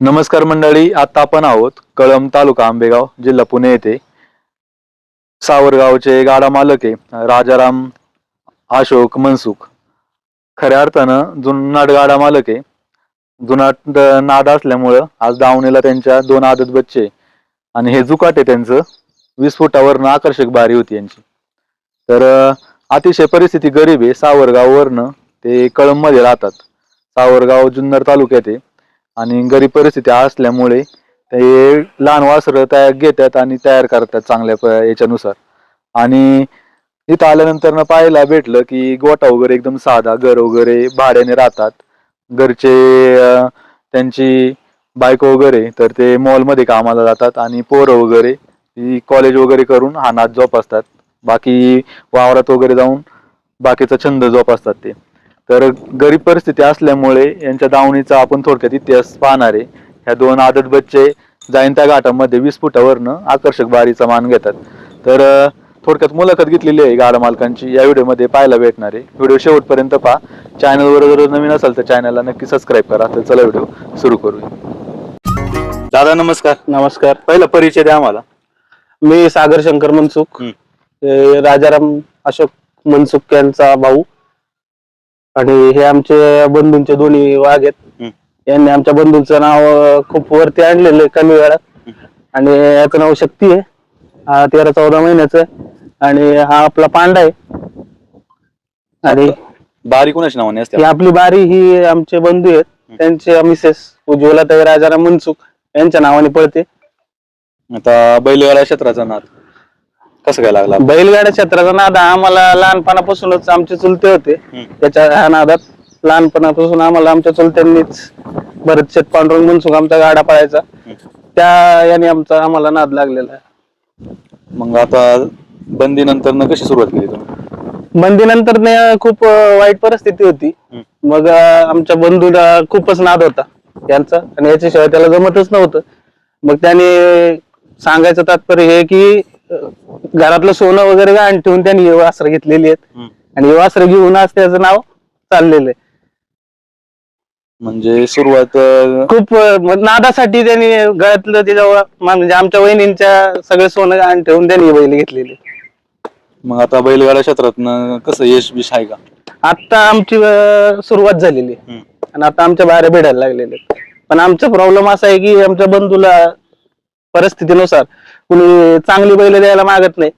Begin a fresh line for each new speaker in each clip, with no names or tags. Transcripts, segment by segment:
नमस्कार मंडळी आता आपण आहोत कळम तालुका आंबेगाव जिल्हा पुणे येथे. सावरगावचे गाडा मालक आहे राजाराम अशोक मनसुख. खऱ्या अर्थानं जुनाट गाडा मालक आहे. जुनाट नाद असल्यामुळं आज दावणीला त्यांच्या दोन आदत बच्चे आणि हे जुकाट आहे त्यांचं. वीस फुटावरनं आकर्षक बारी होती यांची. तर अतिशय परिस्थिती गरीब आहे. सावरगाववरनं ते कळममध्ये राहतात. सावरगाव जुन्नर तालुक्यात आहे. आणि गरीब परिस्थिती असल्यामुळे ते लहान वासरं तयार घेतात आणि तयार करतात चांगल्या प- याच्यानुसार. आणि इथं आल्यानंतर ना पाहायला भेटलं की गोठा वगैरे एकदम साधा घर वगैरे भाड्याने राहतात. घरचे अं, त्यांची बायको वगैरे तर ते मॉलमध्ये कामाला जातात आणि पोरं वगैरे ती कॉलेज वगैरे करून हा नाच जोपासतात. बाकी वावरात वगैरे जाऊन बाकीचा छंद जोपासतात ते. तर गरीब परिस्थिती असल्यामुळे यांच्या दावणीचा आपण थोडक्यात इतिहास पाहणार आहे. ह्या दोन आदत बच्चे जाईन त्या घाटामध्ये वीस फुटावरनं आकर्षक बारीचा मान घेतात. तर थोडक्यात मुलाखत घेतलेली आहे गाडा मालकांची. या व्हिडिओमध्ये पाहायला भेटणार आहे. व्हिडिओ शेवटपर्यंत पहा. चॅनलवर जर नवीन असाल तर चॅनलला नक्की सबस्क्राईब करा. तर चला व्हिडिओ सुरू करूया. दादा नमस्कार.
नमस्कार.
पहिला परिचय द्या आम्हाला.
मी सागर शंकर मनसुख राजाराम अशोक मनसुख यांचा भाऊ. आणि हे आमचे बंधूंचे दोन्ही वाघ आहेत. यांनी आमच्या बंधूंचं नाव खूप वरती आणलेलं आहे कमी वेळात. आणि याचं नाव शक्ती आहे. हा तेरा चौदा महिन्याचं आहे. आणि हा आपला पांडा आहे. आणि
बारी कुणाच्या नावाने असते?
ही आपली बारी ही आमचे बंधू आहेत. त्यांचे मिसेस उज्ज्वला ताई राजाराम मनसुख यांच्या नावाने पळते.
आता बैलगाडा क्षेत्राचा नाद. कसं काय लागला
बैलगाड्या क्षेत्राचा नाद हा आम्हाला लहानपणापासूनच आमचे चुलते होते. त्याच्या ह्या नादात लहानपणापासून आम्हाला आमच्या चुलत्यांनीच भरत शेठ पांडुरंग मनसुख आमचा गाडा पळायचा. त्या याने आमचा आम्हाला नाद लागलेला आहे.
मग आता बंदी नंतर कशी सुरुवात केली तुम्ही?
बंदीनंतर ने खूप अं, वाईट परिस्थिती होती.
हम्म.
मग अं, आमच्या बंधूला खूपच नाद होता यांचा. आणि याच्याशिवाय त्याला जमतच नव्हतं. मग त्याने सांगायचं तात्पर्य हे की घरातलं सोनं वगैरे गहाण ठेवून त्यांनी हे घेतलेली आहेत. आणि हे घेऊन आज त्याचं नाव चाललेलं आहे.
म्हणजे सुरुवात अं,
खूप अं, नादासाठी त्यांनी गळ्यातलं त्याच्या म्हणजे आमच्या वहिनींच्या सगळे सोनं गहाण ठेवून त्यांनी हे बैल घेतलेले
मग आता बैलगाडा क्षेत्रात कसं यश बिश आहे का?
आता आमची अं, सुरुवात झालेली आहे. आणि आता आमच्या बाहेर भेटायला लागलेले आहेत. पण आमचा प्रॉब्लेम असा आहे की आमच्या बंधूला परिस्थितीनुसार कुणी चांगली बैल द्यायला मागत नाही.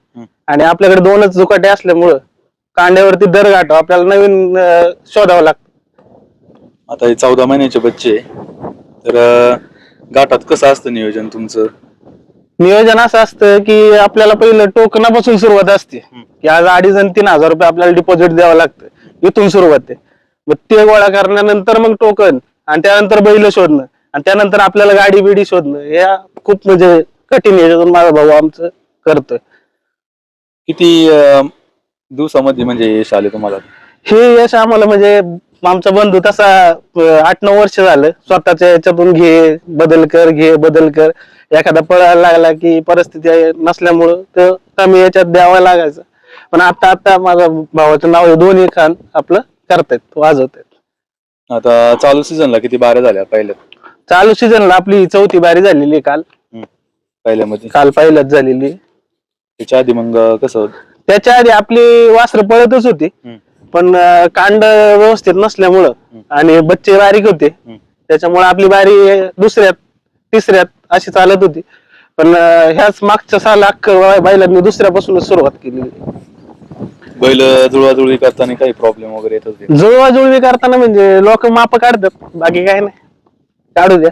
आणि आपल्याकडे दोनच जुकाटे असल्यामुळं कांड्यावरती दर गाठव आपल्याला नवीन अं, शोधावं लागतं.
आता हे चौदा महिन्याचे बच्चे तर अं, घाटात कसं असतं नियोजन तुमचं?
नियोजन असं असतं की आपल्याला पहिलं टोकनापासून सुरुवात असते. की आज अडीच आणि तीन हजार रुपये आपल्याला डिपॉझिट द्यावं लागतं. इथून सुरुवात आहे. मग ते गोळा करण्यानंतर मग टोकन आणि त्यानंतर बैल शोधणं आणि त्यानंतर आपल्याला गाडी बिडी शोधणं. या खूप म्हणजे कठीण याच्यातून माझा भाऊ आमचं करतोय.
किती अं, दिवसामध्ये म्हणजे यश आले तुम्हाला?
हे यश आम्हाला म्हणजे आमचा बंधू तसा अं, आठ नऊ वर्ष झालं. स्वतःच्या याच्यातून घे बदल कर घे बदल कर. एखादा पळायला लागला की परिस्थिती आहे नसल्यामुळं तर कमी याच्यात द्यावा लागायचं. पण आता आता माझ्या भावाचं नाव आहे दोन्ही खान. आपलं करतायत वाजवतायत.
आता चालू सीझनला किती बाऱ्या झाल्या पहिल्या?
चालू सीझनला आपली चौथी बारी झालेली आहे काल.
पहिल्यामध्ये
काल पहिल्याच झालेली.
त्याच्या आधी मग कसं
त्याच्या आधी आपली वासरं पळतच होती.
हम्म.
पण अं, कांड व्यवस्थित नसल्यामुळं आणि बच्चे बारीक होते. त्याच्यामुळे आपली बारी दुसऱ्यात तिसऱ्यात अशी चालत होती. पण अं, ह्याच मागच्या साल अख्खं बैलांनी दुसऱ्यापासूनच सुरुवात केली
बैल जुळवाजुळवी करताना काही प्रॉब्लेम वगैरे येत होते
जुळवाजुळवी करताना म्हणजे लोक माप काढतात. बाकी काय नाही. काढू द्या.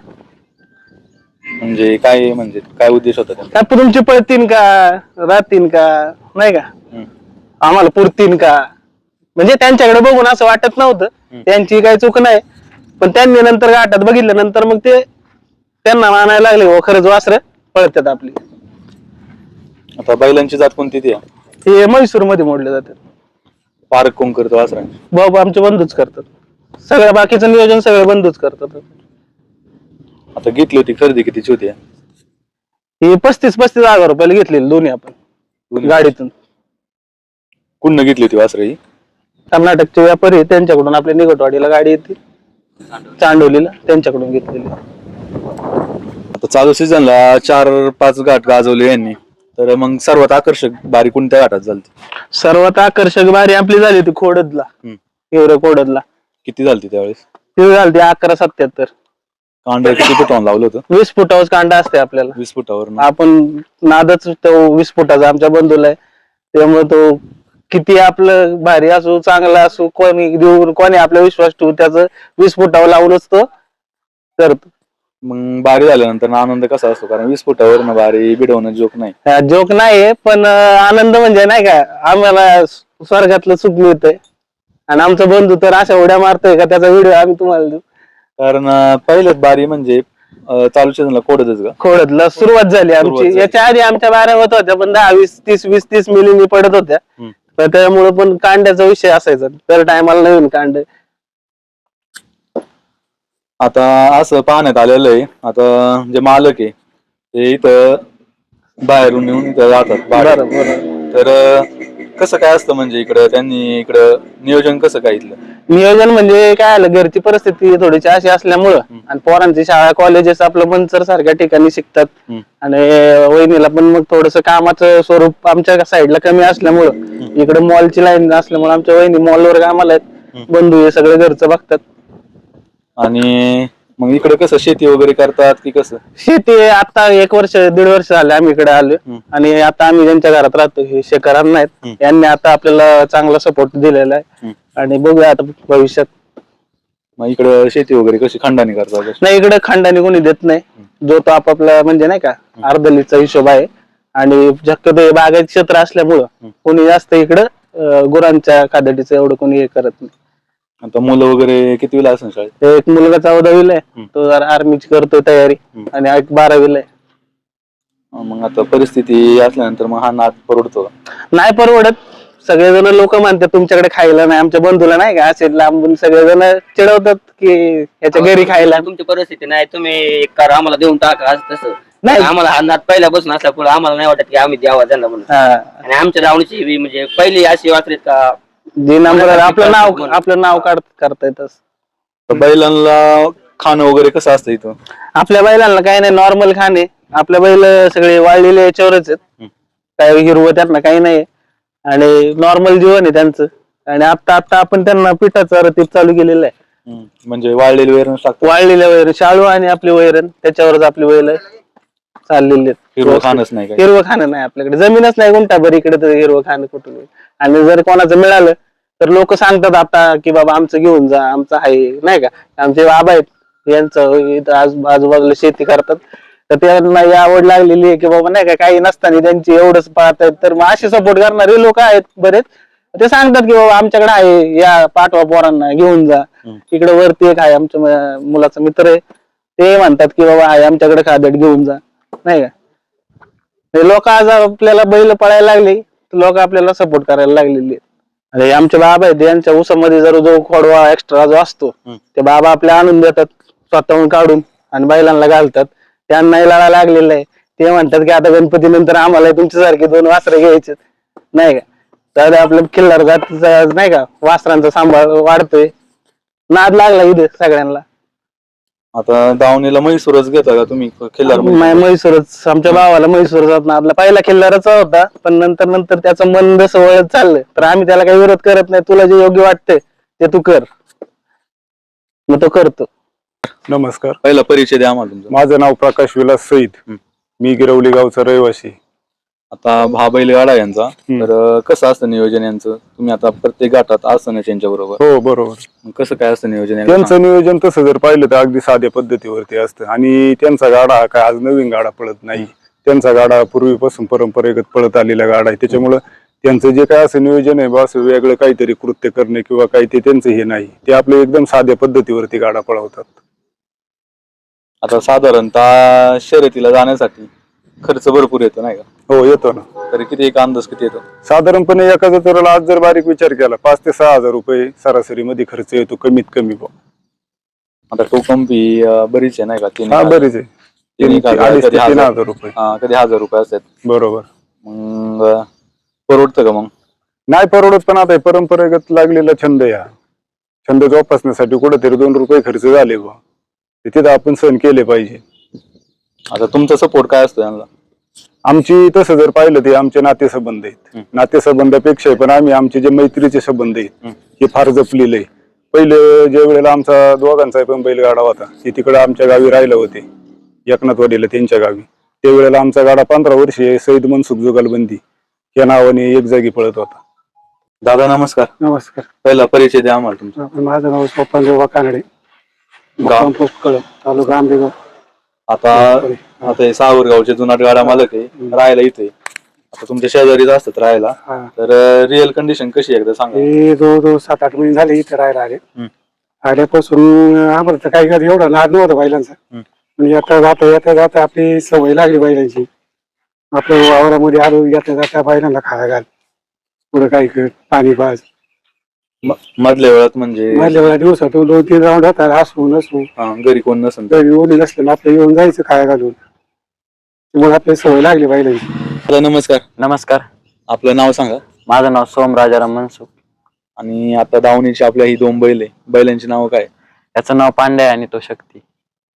म्हणजे काय म्हणजे काय उद्देश होता त्यांचा?
काय तुमची पळतीन का राहतीन का नाही का?
हम्म.
आम्हाला पुरतीन का? म्हणजे त्यांच्याकडे बघून असं वाटत नव्हतं. त्यांची काही चूक नाही. पण त्यांनी नंतर गाठात बघितलं नंतर मग ते त्यांना मानायला लागले हो खरंच वासर पळतात आपली.
आता बैलांची जात कोणती ती? आहे?
हे म्हैसूरमध्ये मोडले जातात.
पारख कोण करतो वासरांची?
बाबा आमचे बंधूच करतात. सगळं बाकीचं नियोजन सगळे बंधूच करतात.
आता घेतली होती खरेदी कितीची होती?
ही पस्तीस पस्तीस हजार रुपयाला घेतलेली दोन्ही आपण
दोन्ही?
गाडीतून.
कुठनं घेतली होती वासरं ही?
कर्नाटकचे व्यापारी त्यांच्याकडून आपल्या निकटवाडीला गाडी येते. चांडोलीला त्यांच्याकडून घेतलेली.
तर चालू सीझनला चार पाच घाट गाजवले यांनी. तर मग सर्वात आकर्षक बारी कोणत्या घाटात झाली
सर्वात आकर्षक बारी आपली झाली होती खोडदला. हिवरे खोडदला.
किती झाली त्यावेळेस?
ती झाली होती अकरा सत्याहत्तर.
कांड किती फुटावून लावलं होतं?
वीस फुटावर कांडा असते आपल्याला.
वीस फुटावर
आपण नादच तो वीस फुटाचा आमच्या बंधूला आहे. त्यामुळे तो किती आपलं भारी असो चांगला असो कोणी देऊन कोणी आपला विश्वास ठेवू त्याचं वीस फुटावर लावूनच तो करतो.
मग बारी झाल्यानंतर आनंद कसा असतो? कारण वीस फुटावर बारी बिडवणं जोक नाही.
जोक नाही पण अं, आनंद म्हणजे नाही का आम्हाला स्वर्गातलं सुख मिळतंय. आणि आमचा बंधू तर अशा उड्या मारतोय का त्याचा व्हिडिओ आम्ही तुम्हाला देऊ.
कारण अं, पहिलेच बारी म्हणजे अं, चालू सीझनला कोडतच का
खोडतला सुरुवात झाली
सुरुवात
आमची.
झाली.
याच्या आधी आमच्या बाऱ्या होत होत्या पण दहा वीस तीस वीस तीस मिलीनी पडत होत्या.
हम्म.
तर त्यामुळे पण कांड्याचा विषय असायचा. तर टायमाला नवीन कांड.
आता असं पाहण्यात आलेलं आहे. आता जे मालक आहे ते इथं बाहेरून येऊन इथं राहतात.
बरं बरं.
तर अं, कसं काय असतं म्हणजे इकडं? त्यांनी इकडं नियोजन कसं काय इथलं?
नियोजन म्हणजे काय आलं घरची परिस्थिती थोडीशी अशी असल्यामुळं आणि पोरांची शाळा कॉलेजेस आपलं मंचर सारख्या ठिकाणी शिकतात. आणि वहिनीला पण मग थोडस कामाचं स्वरूप आमच्या साईडला कमी असल्यामुळं इकडे मॉलची लाईन असल्यामुळे आमच्या वहिनी मॉलवर कामाला आहेत. बंधू हे सगळे घरचं बघतात.
आणि मग इकडे कसं शेती वगैरे करतात की कसं?
शेती आता एक वर्ष दीड वर्ष झाले आम्ही इकडे आलो. आणि आता आम्ही ज्यांच्या घरात राहतो हे शेखरांना आहेत. यांनी आता आपल्याला चांगला सपोर्ट दिलेला आहे. आणि बघूया आता भविष्यात.
मग इकडं शेती वगैरे कशी खंडानी करतात?
नाही इकडे खंडाने कोणी देत नाही. जो तो आपापला म्हणजे नाही का अर्धलीचा हिशोब आहे. आणि शक्यतो हे बागायत क्षेत्र असल्यामुळं कोणी जास्त इकडं अं, गुरांच्या खाद्याटीचं एवढं कोणी हे करत नाही.
आता मुलं वगैरे किती वेळा असेल शाळेत
एक मुलगा चौदावीला आहे. तो जरा आर्मीची करतोय तयारी
हम्म.
आणि एक बारावीला आहे.
मग आता परिस्थिती असल्यानंतर मग हा नाद परवडतो?
नाही परवडत. सगळेजण लोक म्हणतात तुमच्याकडे खायला नाही आमच्या बंधूला नाही का असे लांबून सगळेजण चिडवतात की याच्या घरी खायला.
तुमची परिस्थिती नाही तुम्ही एक कार आम्हाला देऊन टाका असं तसं.
नाही.
आम्हाला हा नाद पहिल्यापासून असल्यामुळे आम्हाला नाही वाटत की आम्ही द्यावा त्यांना म्हणून.
हा.
आणि आमच्या दावणीची बी म्हणजे पहिली अशी वाचलीत का?
जे नंबर आपलं नाव. आपलं नाव काढ करता येतच
तर बैलांना खाणं वगैरे कसं असतं इथं?
आपल्या बैलांना काही नाही नॉर्मल खाणे. आपल्या बैल सगळे वाळलेले याच्यावरच आहेत. काय हिरवं त्यांना काही नाही आणि नॉर्मल जीवन आहे त्यांचं. आणि आता आता आपण त्यांना पिठाचं रतीब चालू केलेलं आहे.
हम्म. म्हणजे वाळलेली वैरण टाकतो
वाळलेल्या वैरण शाळू आणि आपली वैरण त्याच्यावरच आपली बैल चाललेली आहेत.
हिरवं खाणच नाही
हिरवं खाणं नाही आपल्याकडे. जमीनच नाही गुंठाभर इकडे तर हिरवं खाणं कुठून येईल? आणि जर कोणाचं मिळालं तर लोक सांगतात आता की बाबा आमचं घेऊन जा आमचं आहे नाही का? आमचे बाबा आहेत यांचं इथं आज आजूबाजूला शेती करतात. तर त्यांना ही आवड लागलेली आहे की बाबा नाही का काही नसताना त्यांची एवढंच पाहतात तर मग असे सपोर्ट करणारे लोक आहेत बरेच. ते सांगतात की बाबा आमच्याकडे आहे या पाठवा पोरांना घेऊन जा. इकडे वरती एक आहे आमच्या मुलाचा मित्र आहे. ते म्हणतात की बाबा आहे आमच्याकडे खादट घेऊन जा. नाही का? लोक आज आपल्याला बैल पळायला लागले. लोक आपल्याला सपोर्ट करायला लागलेली आहेत. आणि आमचे बाबा आहेत यांच्या ऊसामध्ये जर जो खोडवा एक्स्ट्रा जो असतो. ते बाबा आपल्या आणून देतात स्वतःहून काढून आणि बैलांना घालतात. त्यांनाही लढा लागलेला आहे. ते म्हणतात की आता गणपती नंतर आम्हाला तुमच्यासारखे दोन वासरे घ्यायचे नाही का? तर आपलं किल्लार जातीचा नाही का? वासरांचा सांभाळ वाढतोय. नाद लागला इथे सगळ्यांना.
आता दावणीला म्हैसूरच घेता का तुम्ही? खिल्लार
मै- म्हैसूरच. आमच्या भावाला म्हैसूरचा नादला पहिला किल्लारचा होता पण नंतर नंतर त्याचं मन जसं वळत चाललं तर आम्ही त्याला काही विरोध करत नाही. तुला जे योग्य वाटतंय ते तू कर. मग तो करतो.
नमस्कार.
पहिला परिचय द्या आम्हाला तुमचा.
माझं नाव प्रकाश विलास सईद.
हं.
मी गिरवली गावचा रहिवासी.
आता हा बैलगाडा यांचा. तर कसं असतं नियोजन यांचं? तुम्ही आता प्रत्येक गाठात असतं त्यांच्या बरोबर?
हो बरोबर.
कसं काय असतं नियोजन यांचं?
त्यांचं नियोजन तसं जर पाहिलं तर अगदी साध्या पद्धतीवरती असतं. आणि त्यांचा गाडा हा काय आज नवीन गाडा पळत नाही. त्यांचा गाडा पूर्वीपासून परंपरेगत पळत आलेला गाडा आहे. त्याच्यामुळं त्यांचं जे काय असं नियोजन आहे बा असं वेगळं काहीतरी कृत्य करणे किंवा काही ते त्यांचं हे नाही. ते आपले एकदम साध्या पद्धतीवरती गाडा पळवतात.
आता साधारणतः शर्यतीला जाण्यासाठी खर्च भरपूर येतो नाही का?
हो येतो ना.
तरी किती एक अंदाज किती येतो?
साधारणपणे एका जत्रेला आज जर बारीक विचार केला पाच ते सहा हजार रुपये सरासरी मध्ये खर्च येतो कमीत कमी बुवा.
आता टोकंपी अं, बरीच आहे नाही का? तीन
हा बरीच आहे.
तीन एक हजार,
अडीच ते
कधी
तीन
हजार.
हजार रुपये.
हा, कधी हजार रुपये असतात
बरोबर.
मग अं, परवडतं का मग?
नाही परवडत पण आता हे परंपरेगत लागलेला छंद या छंद जोपासण्यासाठी कुठेतरी दोन रुपये खर्च झाले बुवा. तिथं आपण सण केले पाहिजे.
आता तुमचा सपोर्ट काय असतो यांना?
आमची तसं जर पाहिलं ते आमचे नातेसंबंध आहेत.
हं.
नातेसंबंधापेक्षा पण आम्ही आमचे जे मैत्रीचे संबंध आहेत
हं.
फार जपलेले आहे पहिले ज्या वेळेला आमचा दोघांचा पण बैलगाडा होता ते तिकडे आमच्या गावी राहिलं होते. एकनाथवाडीला त्यांच्या गावी. त्यावेळेला आमचा गाडा पंधरा वर्षे सईद मनसुख जुगलबंदी या नावाने एक जागी पळत होता.
दादा नमस्कार.
नमस्कार.
पहिला परिचय द्या आम्हाला तुमचा.
माझं नाव सोपानदेव कानडे
गाव.
कळ तालुका आंबेगाव.
आता आता हे सावरगावचे जुनाट गाडा मालक आहे राहायला इथे. आता तुमच्या शेजारीच असतात राहायला.
हा.
तर रिअल कंडिशन कशी आहे एकदा सांगा.
हे जवळजवळ सात आठ महिने झाले इथे राहायला आले.
हम्म.
आल्यापासून आम्हाला तर काही कधी एवढा नाद नव्हता बैलांचा.
हम्म.
पण येता जाता येता जाता आपली सवय लागली बैलांची. आपल्या वावरामध्ये आलो येता जाता बैलांना खायला घाल. पुढे काही कर पाणी पाज.
म- मधल्या वेळात म्हणजे
मधल्या वेळा दिवसातून दोन तीन राऊंड होता असू नसू.
हा, घरी कोण नसेल तर.
घरी ओली नसलं ना आपलं येऊन जायचं खाया घालून. मग आपली सवय लागली
दादा नमस्कार.
नमस्कार.
आपलं नाव सांगा.
माझं नाव सोम राजाराम मनसुख
आणि आता दावणीची आपल्या ही दोन बैल आहे. बैलांची नाव काय?
याचं नाव पांडे आहे आणि तो शक्ती.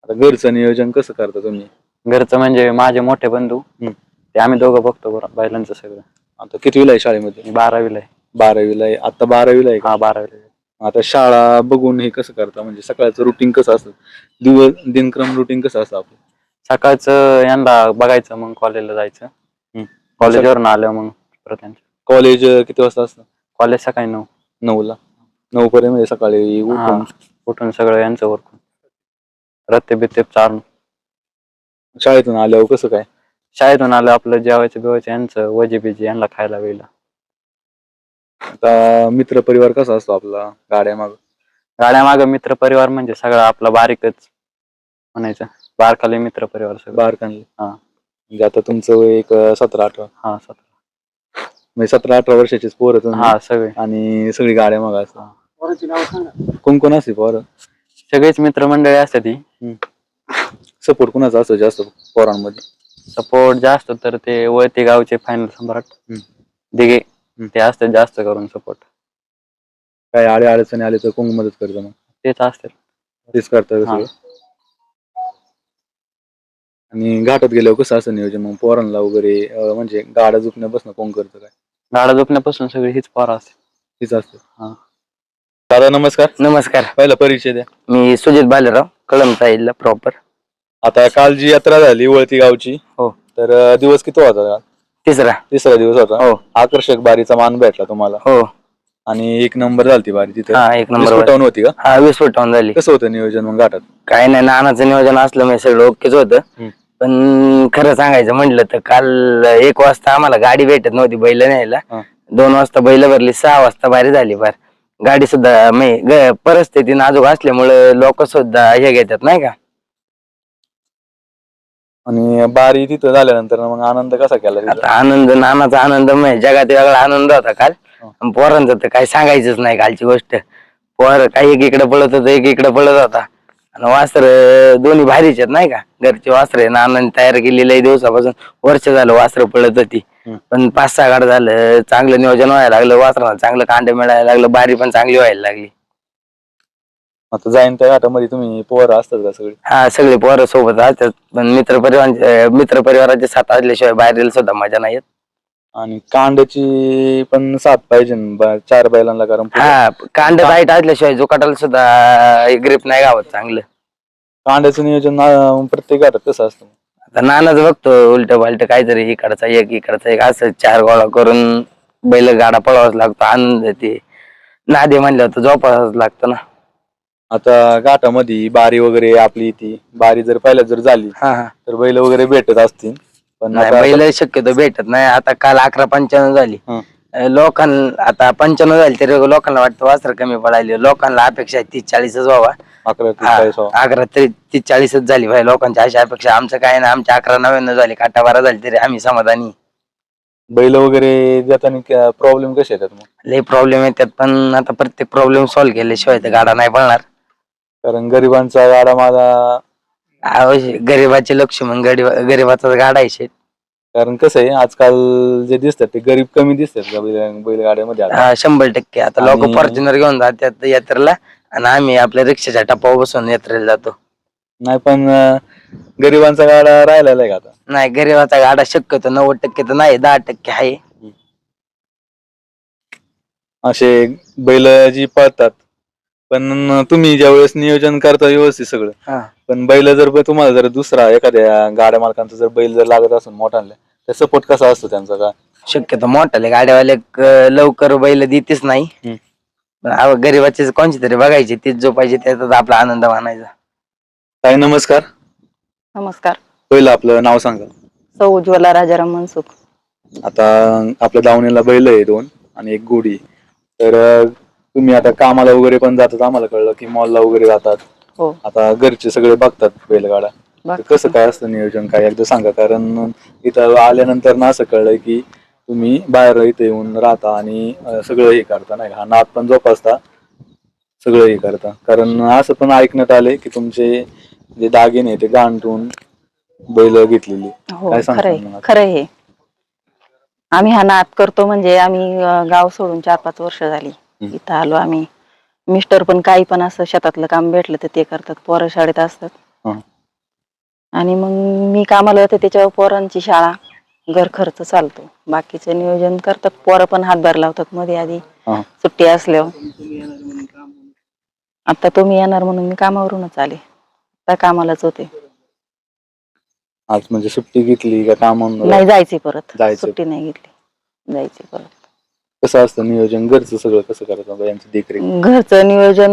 आता घरचं नियोजन कसं करता तुम्ही?
घरचं म्हणजे माझे मोठे बंधू.
हम्म.
ते आम्ही दोघं बघतो बरं बैलांचं सगळं.
आता कितवीला आहे शाळेमध्ये?
मी बारावीला आहे.
बारावीला आहे. आता बारावीला आहे का?
हा बारावीला.
आता शाळा बघून हे कसं करता? म्हणजे सकाळचं रुटीन कसं असतं? दिवस दिनक्रम रुटीन कसं असतं आपलं?
सकाळचं यांना बघायचं मग कॉलेजला जायचं. कॉलेजवरून आलं मग परत
कॉलेज किती वाजता असतं?
कॉलेज सकाळी नऊ.
नऊला. नऊ पर्यंत म्हणजे सकाळी उठून?
उठून सगळं यांचं वरकून रत्ते बित्ते चारून
शाळेतून आल्यावर कसं काय?
शाळेतून आलं आपलं जेवायचं बिवायचं यांचं वजी बिजी यांना खायला वेळेला.
आता मित्र परिवार कसा असतो आपला गाड्या माग?
गाड्या माग मित्र परिवार म्हणजे सगळं आपला बारीकच म्हणायचं. बारकाले मित्र परिवार सगळं.
बारकांनी
हा.
म्हणजे आता तुमचं वय एक सतरा अठरा.
हा सतरा.
म्हणजे सतरा अठरा वर्षाचीच पोरं.
हा सगळे.
आणि सगळी गाड्या माग असतात. कोण कोण असते पोरं?
सगळेच मित्रमंडळी असतात ती
सपोर्ट कुणाचा असतो जास्त पोरांमध्ये?
सपोर्ट जास्त तर ते वळती गावचे फायनल सम्राट.
हम्म.
दिघे. ते असतात जास्त करून सपोर्ट
काय आडे अडचणी आले तर कोण मदत करतं मग?
तेच असतात.
तेच करतात
हा.
सगळं? आणि घाटात गेल्यावर कसं असं नियोजन? मग पोरांना वगैरे अं, म्हणजे गाड्या झुकण्यापासून कोण करतं काय?
गाडा झोपण्यापासून सगळी हीच पोरं असते
तीच असतं.
हा.
दादा नमस्कार.
नमस्कार.
पहिला परिचय द्या.
मी सुजित बालेराव कळम साईडला प्रॉपर
आता काल जी यात्रा झाली वळती गावची.
हो.
तर अं, दिवस किती होता? काल?
तिसरा.
तिसरा दिवस होता.
हो.
आकर्षक बारीचा मान भेटला तुम्हाला.
हो.
आणि एक नंबर झालती बारी तिथे.
हा एक नंबर
विस्फोटावून होती का?
हा वीस फुटावून झाली.
कसं होतं नियोजन मग घाटात
काय नाही नानाचं नियोजन असलं म्हणजे सगळं ओकेच होतं. पण खरं सांगायचं म्हटलं तर काल एक वाजता आम्हाला गाडी भेटत नव्हती बैल न्यायला.
हा.
दोन वाजता बैल भरली सहा वाजता बारी झाली फार. गाडी सुद्धा म्हणजे ग- परिस्थिती नाजूक असल्यामुळे लोक सुद्धा हे घेतात नाही का?
आणि बारी तिथं झाल्यानंतर मग आनंद कसा केला तिथं?
आता आनंद नानाचा आनंद म्हणजे जगात वेगळा आनंद होता काल.
हो.
आणि पोरांचं तर काही सांगायचंच नाही कालची गोष्ट. पोर काही एक इकडे पळत होतं एक इकडे पळत होता. आणि वास्त्र दोन्ही भारीच आहेत नाही का? घरचे वास्त्र आहे नानाने तयार केलेलं आहे दिवसापासून. वर्ष झालं वास्त्र पळत होती.
हम्म.
पण पाच सहा गाड झालं चांगलं नियोजन व्हायला लागलं वासराला चांगलं कांडे मिळायला लागलं बारी पण चांगली व्हायला लागली.
आता जाईन त्या घाटामध्ये तुम्ही पोरं असतात का सगळे?
हा सगळे पोरं सोबत असतात पण मित्र परिवार मित्र परिवाराचे साथ असल्याशिवाय बाहेर सुद्धा मजा नाही येत.
आणि कांड्याची पण साथ पाहिजे न बा- चार बैलांना कारण
हा कांड टाईट असल्याशिवाय जोकाटाला सुद्धा ग्रीप नाही गावत चांगलं.
कांड्याचं नियोजन प्रत्येक घाटात कसं असतं?
आता नानाच बघतो उलट पालट काहीतरी इकडचा एक इकडचा एक असं चार गोळा करून बैल गाडा पळावाच लागतो आनंद ते. नादे म्हणलं तर झोपावाच लागतो ना.
आता घाटामध्ये बारी वगैरे आपली ती बारी जर पहिल्या जर झाली
हा हा.
तर बैल वगैरे भेटत असतील. पण
नाही
आता-
बैल शक्यतो भेटत नाही. आता काल अकरा पंच्याण्णव झाली.
हं.
लोकांना आता पंच्याण्णव झाली तरी लोकांना वाटतं वास्त्र कमी पडायले. लोकांना अपेक्षा आहे तीस चाळीसच व्हावा.
अकरा ते
हा,
चाळीस व्हावं.
अकरा तरी तीस चाळीसच झाली भाई लोकांची अशा अपेक्षा. आमचं काय नाही आमच्या अकरा नव्याण्णव झाली. काटा बारा झाली तरी आम्ही समाधानी.
बैल वगैरे जाताना प्रॉब्लेम कसे येतात मग?
लय प्रॉब्लेम येतात पण आता प्रत्येक प्रॉब्लेम सॉल्व्ह केल्याशिवाय तर गाडा नाही पळणार.
कारण गरिबांचा गाडा माझा
गरीबाचे लक्ष मग गरीब गरीबाचा गाडा आहे शेट.
कारण कसं आहे आजकाल जे दिसतात ते गरीब कमी दिसतात का बैल बैलगाड्यामध्ये आता?
हा शंभर टक्के. आता लोक
आणि-
फॉर्च्युनर घेऊन जातात यात्रेला आणि आम्ही आपल्या रिक्षाच्या टप्पावर बसून यात्रेला जातो.
नाही पण अं, गरिबांचा गाडा राहिलेला आहे का आता?
नाही गरीबाचा गाडा शक्यतो नव्वद टक्के तर नाही दहा टक्के आहे.
असे बैल जी पळतात पण तुम्ही ज्यावेळेस नियोजन करता व्यवस्थित सगळं.
हा.
पण बैल जर ब- तुम्हाला जर दुसरा एखाद्या गाड्या मालकांचा जर बैल जर लागत असेल मोठाले तर सपोर्ट कसा असतो त्यांचा का?
शक्यतो मोठाले गाड्यावाले क- लवकर बैल देतेच नाही.
हम्म.
पण आव- गरीबाचे कोणची तरी बघायची तीच जो पाहिजे त्याचाच आपला आनंद मानायचा.
काय नमस्कार.
नमस्कार.
पहिलं आपलं नाव सांगा.
सौ उज्ज्वला राजाराम मनसुख
आता आपल्या दावणीला बैल आहे दोन आणि एक गोडी तर अं, तुम्ही आता कामाला वगैरे पण जातात आम्हाला कळलं की मॉलला वगैरे जातात
हो
आता घरचे सगळे बघतात बैलगाडा तर. कसं काय असतं नियोजन काय एकदा सांगा कारण इथं आल्यानंतर ना असं कळलंय की तुम्ही बाहेर इथे येऊन राहता आणि सगळं हे करता नाही? हा नाद पण जोपासता सगळं हे करता कारण असं पण ऐकण्यात आले की तुमचे जे दागिने ते गांठून बैल घेतलेली
हो
काय सांगता?
खरंय हे आम्ही हा नाद करतो म्हणजे आम्ही गाव सोडून चार पाच वर्ष झाली. इथं आलो आम्ही. मिस्टर पण काही पण असं शेतातलं काम भेटलं तर ते करतात. पोरं शाळेत असतात.
हा.
आणि मग मी कामाला जाते त्याच्यावर पोरांची शाळा घर खर्च चालतो. बाकीचं नियोजन करतात. पोरं पण हातभार लावतात मध्ये आधी.
हा.
सुट्टी असल्यावर. आता तुम्ही येणार म्हणून मी कामावरूनच आले. आता कामालाच होते.
आज म्हणजे सुट्टी घेतली का काम
नाही जायचे परत.
जायचंय.
सुट्टी नाही घेतली. जायचे परत.
कसं असतं नियोजन? घरचं सगळं कसं करतात यांची देखरेख?
घरचं नियोजन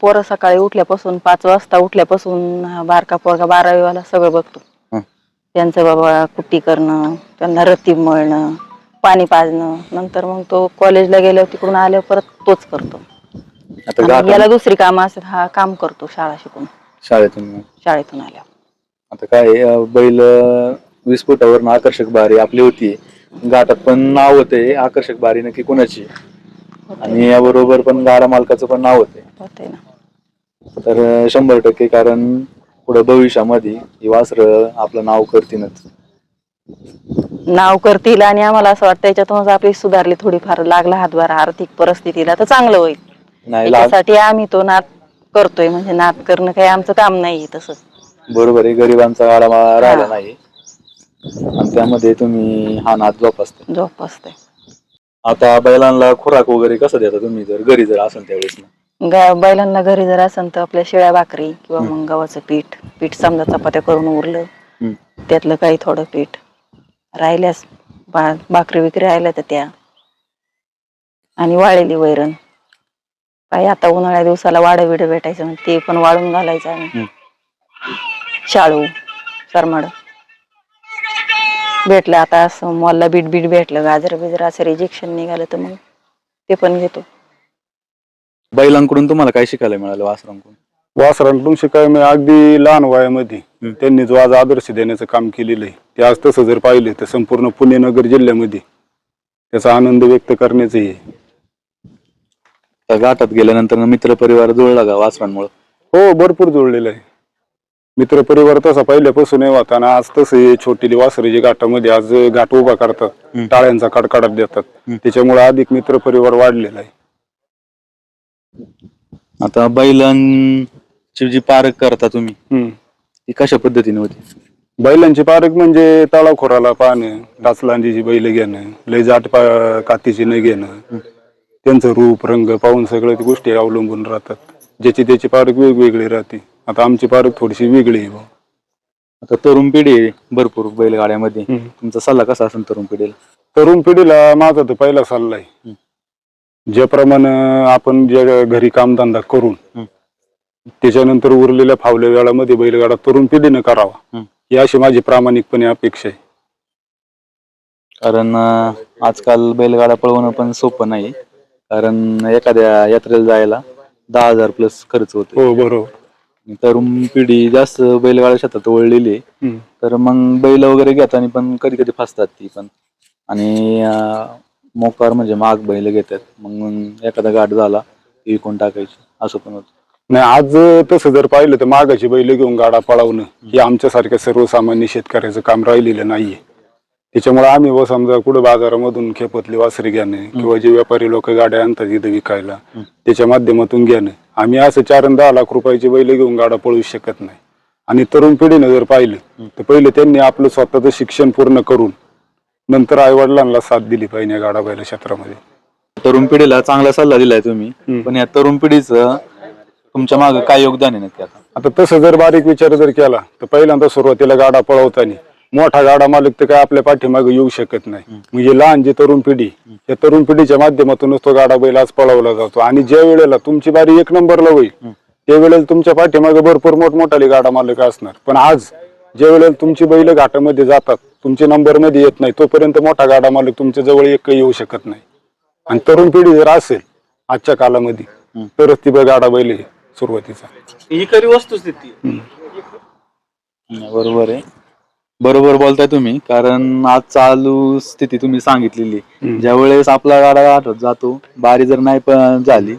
पोरं सकाळी उठल्यापासून पाच वाजता उठल्यापासून हा बारका पोरगा बारावीवाला सगळं बघतो.
हं.
त्यांचं बाबा कुट्टी करणं त्यांना रतीब मळणं पाणी पाजणं नंतर मग तो कॉलेजला गेल्यावर तिकडून आल्यावर परत तोच करतो.
आता
आणि याला दुसरी कामं असतात हा काम करतो शाळा शिकून.
शाळेतून
शाळेतून आल्यावर.
आता काय अं, बैल अं, वीस फुटावरून आकर्षक बारी आपली होती. घाटात पण नाव होते आकर्षक बारी नक्की कोणाची? आणि याबरोबर पण गाडा मालकाचं पण नाव होते.
होते ना.
तर शंभर टक्के कारण पुढे भविष्यामध्ये ही वासरं आपलं नाव करतीलच.
नाव करतील आणि आम्हाला असं वाटतं याच्यातूनच आपली सुधारली थोडीफार लागला हातभार आर्थिक परिस्थितीला तर चांगलं होईल.
नाही लाग
त्याच्यासाठी आम्ही तो नाद करतोय म्हणजे नाद करणं काही आमचं काम नाही तसं.
बरोबर आहे गरिबांचा गाडा राहिला नाही. आणि त्यामध्ये तुम्ही हा नाद जोपासता.
जोपासते.
आता बैलांना खुराक वगैरे कसं देता तुम्ही? जर घरी जर असेल त्यावेळेस ना
गा बैलांना घरी जर असेल तर आपल्या शिळ्या भाकरी किंवा मग गव्हाचं पीठ पीठ समजा चपात्या करून उरलं
हम्म.
त्यातलं काही थोडं पीठ राहिल्यास बा भाकरी विक्री राहिल्या तर त्या. आणि वाळलेली वैरण. काही आता उन्हाळ्या दिवसाला वाडं बिडं भेटायचं ते पण वाळून घालायचं आम्ही शाळू सरमाड. भेटलं आता असं मॉलला बीट बीट भेटलं गाजर बिजर असं रिजेक्शन निघालं तर मग ते पण घेतो.
बैलांकडून तुम्हाला काय शिकायला मिळालं वासरांकडून?
वासरांकडून शिकाय मी अगदी लहान वयामध्ये. त्यांनी जो आज आदर्श देण्याचं काम केलेलं आहे ते आज तसं जर पाहिलं तर संपूर्ण पुणे नगर जिल्ह्यामध्ये त्याचा आनंद व्यक्त करण्याचं आहे.
त्या घाटात गेल्यानंतर मित्र परिवार जुळला का वासरांमुळे?
हो भरपूर जुळलेलं आहे. मित्रपरिवार तसा पहिल्यापासून होता ना आज तसं हे छोटी वासरे जे घाटामध्ये आज घाट उभा करतात. टाळ्यांचा कडकडाट देतात. त्याच्यामुळे अधिक मित्रपरिवार वाढलेला आहे.
आता बैलांची जी पारख करता तुम्ही. ती कशा पद्धतीने होती?
बैलांची पारख म्हणजे तळाखोराला पाहणं टाचलांजीची बैल घेणं लय जाट पा- कातीची न घेणं. त्यांचं रूप रंग पाहून सगळ्या गोष्टी अवलंबून राहतात. ज्याची त्याची पारख वेगवेगळी राहते आता आमची पारख थोडीशी वेगळी आहे बुवा.
आता तरुण पिढी आहे भरपूर बैलगाड्यामध्ये
हम्म.
तुमचा सल्ला कसा असेल तरुण पिढीला
तरुण पिढीला माझा तर पहिला सल्ला आहे ज्याप्रमाणे आपण जे घरी कामधंदा करून. त्याच्यानंतर उरलेल्या फावल्या वेळामध्ये बैलगाडा तरुण पिढीनं करावा. ही अशी माझी प्रामाणिकपणे अपेक्षा आहे
कारण अं, आजकाल बैलगाडा पळवणं पण सोपं नाही कारण एखाद्या यात्रेला जायला दहा हजार प्लस खर्च होतो
हो बरोबर.
तरुण पिढी जास्त बैलगाडा शेतात वळलेली आहे.
हम्म.
तर मग बैल वगैरे घेताना पण कधी कधी फसतात ती पण. आणि अं, मोकार म्हणजे माग बैल घेतात. मग एखादा गाठ झाला ती विकून टाकायची. असं पण होतं.
नाही आज तसं जर पाहिलं तर मागाची बैल घेऊन गाडा पळवणं हे आमच्यासारख्या सर्वसामान्य शेतकऱ्याचं काम राहिलेलं नाहीये. त्याच्यामुळे आम्ही व समजा कुठं बाजारामधून खेपतली वासरी घेणं किंवा जे व्यापारी लोक गाड्या आणतात इथं विकायला त्याच्या माध्यमातून घेणं. आम्ही असं चार आणि दहा लाख रुपयाची बैल घेऊन गाडा पळवू शकत नाही. आणि तरुण पिढीनं जर पाहिलं तर पहिले त्यांनी आपलं स्वतःचं शिक्षण पूर्ण करून नंतर आई वडिलांना साथ दिली पाहिजे या गाडा बैल क्षेत्रामध्ये.
तरुण पिढीला चांगला सल्ला दिलाय तुम्ही. पण या तरुण पिढीचं तुमच्या मागे काय योगदान आहे नक्की आता?
आता तसं जर बारीक विचार जर केला तर पहिल्यांदा सुरुवातीला गाडा पळवताना मोठा गाडा मालक तर काय आपल्या पाठीमागे येऊ शकत नाही. म्हणजे लहान जी तरुण पिढी या तरुण पिढीच्या माध्यमातूनच तो गाडा बैल आज पळवला जातो. आणि ज्या वेळेला तुमची बारी एक नंबरला होईल त्यावेळेला तुमच्या पाठीमागे भरपूर मोठमोठाले गाडा मालक असणार. पण आज ज्या वेळेला तुमची बैल घाटामध्ये जातात तुमचे नंबरमध्ये येत नाही तोपर्यंत मोठा गाडा मालक तुमच्या जवळ एक येऊ शकत नाही. आणि तरुण पिढी जर असेल आजच्या कालामध्ये तरच ती गाडा बैल सुरुवातीचा.
ही खरी वस्तुस्थिती
बरोबर आहे. बरोबर बोलताय तुम्ही कारण आज चालू स्थिती तुम्ही सांगितलेली. ज्या वेळेस आपला गाडा आठवत जातो बारी जर नाही पण झाली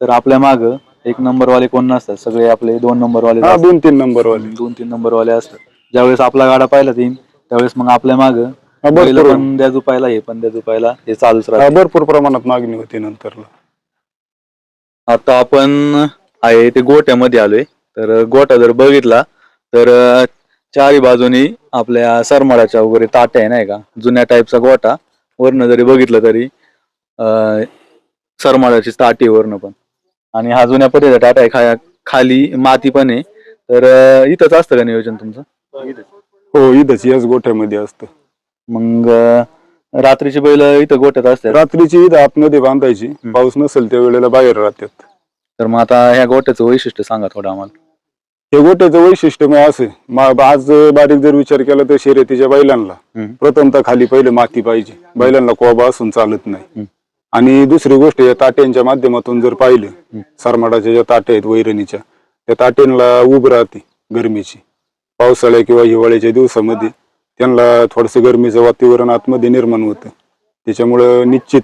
तर आपल्या माग एक नंबर वाले कोण नसतात. सगळे आपले दोन नंबर वाले
हा दोन तीन नंबर वाले
दोन तीन नंबर वाले असतात. ज्यावेळेस आपला गाडा पाहिला तीन त्यावेळेस मग आपल्या माग
भरपूर.
पण द्या जुपायला हे पण द्या जुपायला हे चालूच
हा,
राहतं.
भरपूर प्रमाणात मागणी होती नंतरला.
आता आपण आहे ते गोट्यामध्ये आलोय. तर गोटा जर बघितला तर चारी बाजूनी आपल्या सरमाळाच्या वगैरे ताट्या आहे नाही का? जुन्या टाईपचा गोटा वरनं जरी बघितलं तरी अं, सरमाळाची ताटी वरनं पण. आणि हा जुन्या पद्धतीचा टाटा आहे. खा खाली माती पण आहे. तर इथंच असतं का नियोजन तुमचं?
हो इथंच याच गोठ्यामध्ये असतं.
मग रात्रीची बैल इथं गोट्यात असतात?
रात्रीची इथं आतमध्ये बांधायची. पाऊस नसेल त्या वेळेला बाहेर राहतात.
तर मग आता ह्या गोट्याचं वैशिष्ट्य सांगा थोडं आम्हाला.
हे गोट्याचं वैशिष्ट्य मग असं मा- आज बारीक जर विचार केला तर शर्यतीच्या बैलांना. प्रथमतः खाली पहिले माती पाहिजे. बैलांना कोबा असून चालत नाही. आणि दुसरी गोष्ट या ताट्यांच्या माध्यमातून जर पाहिलं सरमाडाच्या ज्या ताट्या आहेत वैरणीच्या त्या ताट्यांना उब राहते गरमीची. पावसाळ्या किंवा हिवाळ्याच्या दिवसामध्ये त्यांना थोडस गरमीचं वातावरण आतमध्ये निर्माण होतं. त्याच्यामुळं निश्चित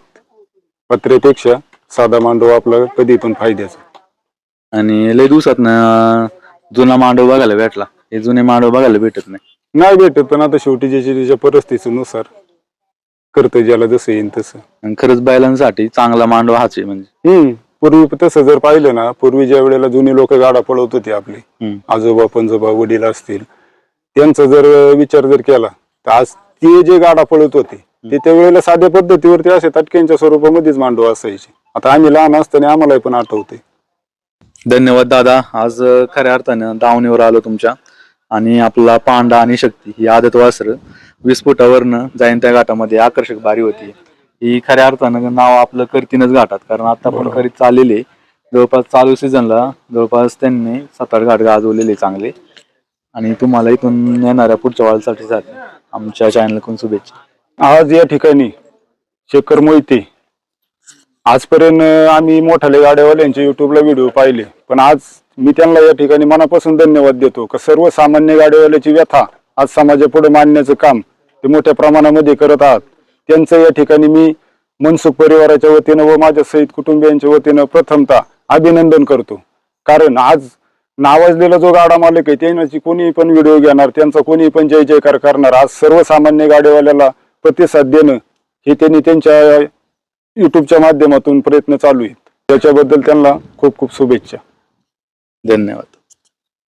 पत्र्यापेक्षा साधा मांडव आपला कधी पण फायद्याचा.
आणि लय दिवसात ना जुना मांडव बघायला भेटला. हे जुने मांडव बघायला भेटत नाही.
नाही भेटत पण आता शेवटी ज्याच्या त्याच्या परिस्थितीनुसार करतं ज्याला जसं येईल तसं.
आणि खरंच बैलांसाठी चांगला मांडव हाच आहे म्हणजे.
हम्म. पूर्वी तसं जर पाहिलं ना पूर्वी ज्या वेळेला जुनी लोक गाडा पळवत होते आपले
हम्म.
आजोबा पंजोबा वडील असतील त्यांचा जर विचार जर केला तर आज ते जे गाडा पळत होते ते त्यावेळेला साध्या पद्धतीवरती असे तटक्यांच्या स्वरूपामध्येच मांडव असायचे. आता आम्ही लहान असताना आम्हालाही पण आठवते
धन्यवाद दादा. आज खऱ्या अर्थानं दावणीवर आलो तुमच्या. आणि आपला पांडा आणि शक्ती ही आदत वासर वीस फुटावरनं जाईन त्या घाटामध्ये. आकर्षक बारी होती. ही खऱ्या अर्थानं नाव आपलं करतीनच घाटात. कारण आता पण करीत चाललेले जवळपास चालू सीझनला जवळपास त्यांनी सात आठ घाट गाजवलेले चांगले. आणि तुम्हाला इथून येणाऱ्या पुढच्या वाळसाठी आमच्या चॅनलकडून शुभेच्छा.
आज या ठिकाणी शेखर मोहिते आजपर्यंत आम्ही मोठाले गाड्यावाल्यांचे युट्यूबला व्हिडिओ पाहिले. पण आज मी त्यांना या ठिकाणी मनापासून धन्यवाद देतो का सर्वसामान्य गाड्यावाल्याची व्यथा आज समाजापुढे मांडण्याचं काम ते मोठ्या प्रमाणामध्ये करत आहात. त्यांचं या ठिकाणी मी मनसुख परिवाराच्या वतीनं व माझ्या सहित कुटुंबियांच्या वतीनं प्रथमतः अभिनंदन करतो. कारण आज नावाजलेला जो गाडा मालक आहे त्यांची कोणी पण व्हिडिओ घेणार त्यांचा कोणी पण जय जयकार करणार आज सर्वसामान्य गाडीवाल्याला प्रतिसाद देणं हे त्यांनी त्यांच्या युट्यूबच्या माध्यमातून प्रयत्न चालू आहेत. त्याच्याबद्दल त्यांना खूप खूप शुभेच्छा.
धन्यवाद.